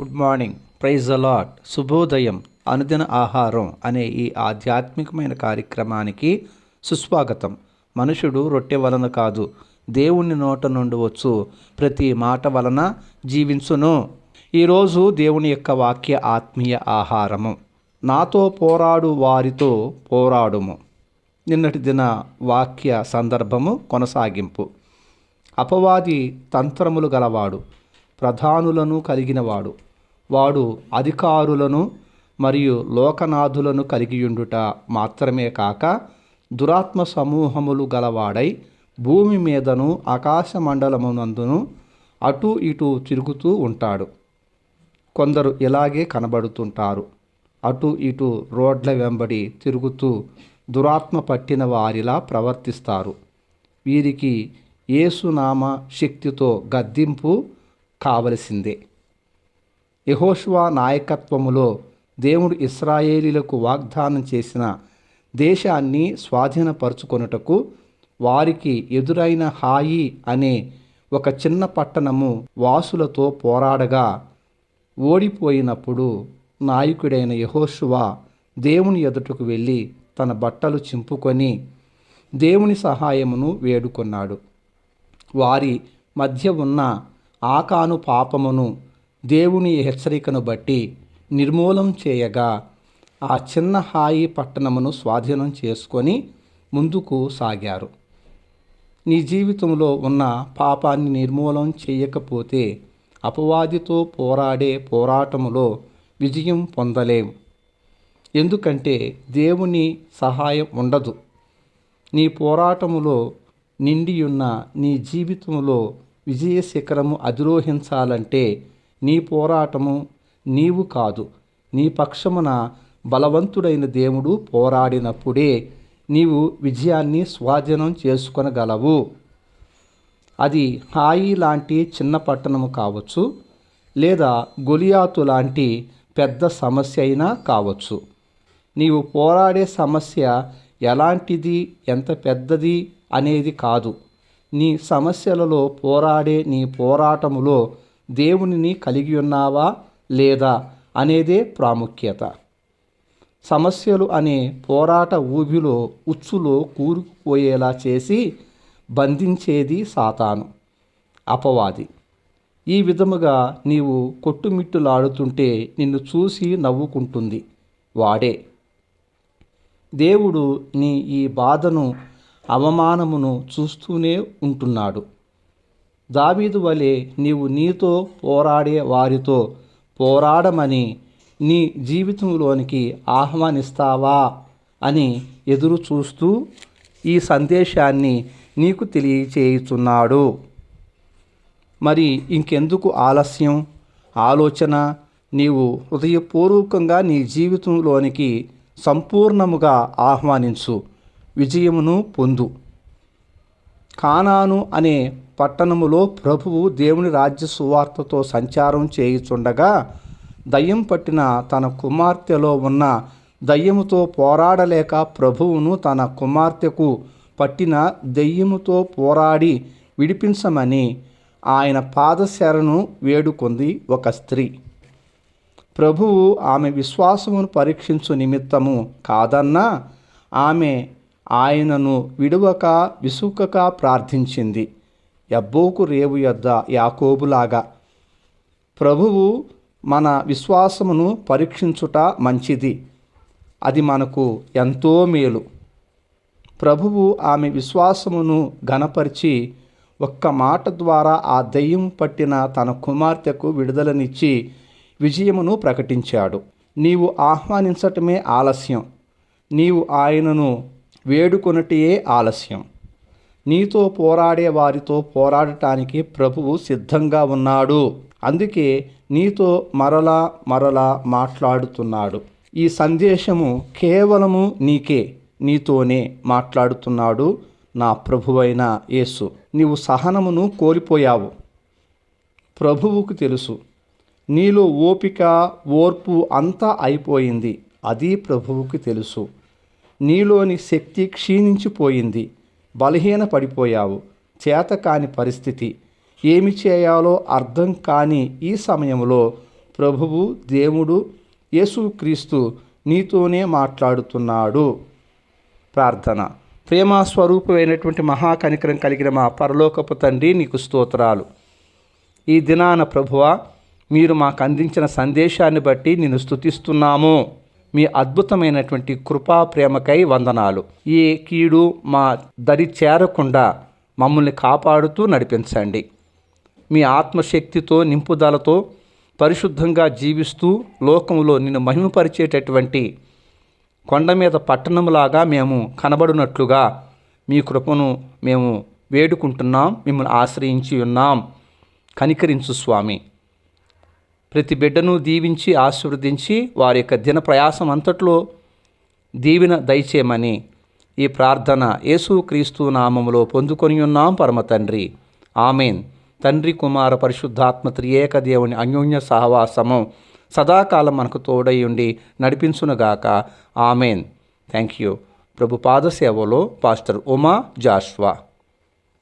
Good morning praise allot శుభోదయం. అనుదిన ఆహారం అనే ఈ ఆధ్యాత్మికమైన కార్యక్రమానికి సుస్వాగతం. మనుషుడు రొట్టె వలన కాదు దేవుని నోట నుండి వచ్చు. ప్రతి మాట వలన జీవించును. ఈరోజు దేవుని యొక్క వాక్య ఆత్మీయ ఆహారము. నాతో పోరాడు వారితో పోరాడుము. నిన్నటి దిన వాక్య సందర్భము కొనసాగింపు. అపవాది తంత్రములు గలవాడు ప్రధానులను కలిగినవాడు వాడు అధికారులను మరియు లోకనాథులను కలిగియుండుట మాత్రమే కాక దురాత్మ సమూహములు గలవాడై భూమి మీదను ఆకాశ మండలమునందును అటు ఇటు తిరుగుతూ ఉంటాడు. కొందరు ఇలాగే కనబడుతుంటారు. అటు ఇటు రోడ్ల వెంబడి తిరుగుతూ దురాత్మ పట్టిన వారిలా ప్రవర్తిస్తారు. వీరికి ఏసునామ శక్తితో గద్దింపు కావలసిందే. యహోష్వా నాయకత్వములో దేవుడు ఇస్రాయేలీలకు వాగ్దానం చేసిన దేశాన్ని స్వాధీనపరుచుకొనుటకు వారికి ఎదురైన హాయి అనే ఒక చిన్న పట్టణము వాసులతో పోరాడగా ఓడిపోయినప్పుడు నాయకుడైన యహోషువా దేవుని ఎదుటకు వెళ్ళి తన బట్టలు చింపుకొని దేవుని సహాయమును వేడుకొన్నాడు. వారి మధ్య ఉన్న ఆకాను పాపమును దేవుని హెచ్చరికను బట్టి నిర్మూలం చేయగా ఆ చిన్న హాయి పట్టణమును స్వాధీనం చేసుకొని ముందుకు సాగారు. నీ జీవితంలో ఉన్న పాపాన్ని నిర్మూలం చేయకపోతే అపవాదితో పోరాడే పోరాటములో విజయం పొందలేం ఎందుకంటే దేవుని సహాయం ఉండదు. నీ పోరాటములో నిండియున్న నీ జీవితంలో విజయ శిఖరము అధిరోహించాలంటే నీ పోరాటము నీవు కాదు. నీ పక్షమున బలవంతుడైన దేవుడు పోరాడినప్పుడే నీవు విజయాన్ని స్వాధీనం చేసుకొనగలవు. అది హాయి లాంటి చిన్న పట్టణము కావచ్చు లేదా గొలియాతు లాంటి పెద్ద సమస్య అయినా కావచ్చు. నీవు పోరాడే సమస్య ఎలాంటిది ఎంత పెద్దది అనేది కాదు. నీ సమస్యలలో పోరాడే నీ పోరాటములో దేవునిని కలిగి ఉన్నావా లేదా అనేదే ప్రాముఖ్యత. సమస్యలు అనే పోరాట ఊబిలో ఉచ్చులో కూరుకుపోయేలా చేసి బంధించేది సాతాను అపవాది. ఈ విధముగా నీవు కొట్టుమిట్టులాడుతుంటే నిన్ను చూసి నవ్వుకుంటుంది వాడే. దేవుడు నీ ఈ బాధను అవమానమును చూస్తూనే ఉంటున్నాడు. దావీదు వలె నీవు నీతో పోరాడే వారితో పోరాడమని నీ జీవితంలోనికి ఆహ్వానిస్తావా అని ఎదురు చూస్తూ ఈ సందేశాన్ని నీకు తెలియచేయుచున్నాడు. మరి ఇంకెందుకు ఆలస్యం? ఆలోచన నీవు హృదయపూర్వకంగా నీ జీవితంలోనికి సంపూర్ణముగా ఆహ్వానించు విజయమును పొందు. కానాను అనే పట్టణములో ప్రభువు దేవుని రాజ్య సువార్తతో సంచారం చేయుచుండగా దయ్యం పట్టిన తన కుమార్తెలో ఉన్న దయ్యముతో పోరాడలేక ప్రభువును తన కుమార్తెకు పట్టిన దెయ్యముతో పోరాడి విడిపించమని ఆయన పాదశరను వేడుకుంది ఒక స్త్రీ. ప్రభువు ఆమె విశ్వాసమును పరీక్షించు నిమిత్తము కాదన్నా ఆమె ఆయనను విడువక విసుకక ప్రార్థించింది. ఎబ్బోకు రేవు యొద్ద యాకోబులాగా. ప్రభువు మన విశ్వాసమును పరీక్షించుట మంచిది. అది మనకు ఎంతో మేలు. ప్రభువు ఆమె విశ్వాసమును గనపరిచి ఒక్క మాట ద్వారా ఆ దయ్యం పట్టిన తన కుమార్తెకు విడుదలనిచ్చి విజయమును ప్రకటించాడు. నీవు ఆహ్వానించటమే ఆలస్యం. నీవు ఆయనను వేడుకొనటియే ఆలస్యం. నీతో పోరాడే వారితో పోరాడటానికి ప్రభువు సిద్ధంగా ఉన్నాడు. అందుకే నీతో మరలా మరలా మాట్లాడుతున్నాడు. ఈ సందేశము కేవలము నీకే నీతోనే మాట్లాడుతున్నాడు నా ప్రభువైన యేసు. నీవు సహనమును కోల్పోయావు. ప్రభువుకు తెలుసు. నీలో ఓపిక ఓర్పు అంతా అయిపోయింది. అది ప్రభువుకు తెలుసు. నీలోని శక్తి క్షీణించిపోయింది. బలహీన పడిపోయావు. చేత కాని పరిస్థితి ఏమి చేయాలో అర్థం కాని ఈ సమయంలో ప్రభువు దేవుడు యేసుక్రీస్తు నీతోనే మాట్లాడుతున్నాడు. ప్రార్థన. ప్రేమ స్వరూపమైనటువంటి మహాకనికరం కలిగిన మా పరలోకపు తండ్రి నీకు స్తోత్రాలు. ఈ దినాన ప్రభువ మీరు మాకు అందించిన సందేశాన్ని బట్టి నేను స్తుతిస్తున్నాము. మీ అద్భుతమైనటువంటి కృపా ప్రేమకై వందనాలు. ఈ కీడు మా దరి చేరకుండా మమ్మల్ని కాపాడుతూ నడిపించండి. మీ ఆత్మశక్తితో నింపుదలతో పరిశుద్ధంగా జీవిస్తూ లోకములో నిన్ను మహిమపరిచేటటువంటి కొండ మీద పట్టణములాగా మేము కనబడినట్లుగా మీ కృపను మేము వేడుకుంటున్నాం మిమ్మల్ని ఆశ్రయించి ఉన్నాం. కనికరించు స్వామి. ప్రతి బిడ్డను దీవించి ఆశీర్వదించి వారి యొక్క దిన ప్రయాసం అంతట్లో దీవిన దయచేయమని ఈ ప్రార్థన యేసు క్రీస్తు నామములో పొందుకొని ఉన్నాం. పరమ తండ్రి. ఆమెన్. తండ్రి కుమార పరిశుద్ధాత్మ త్రియేక దేవుని అన్యోన్య సహవాసము సదాకాలం మనకు తోడై ఉండి నడిపించునుగాక. ఆమెన్. థ్యాంక్ యూ ప్రభు పాదసేవలో పాస్టర్ ఉమా జాష్వా.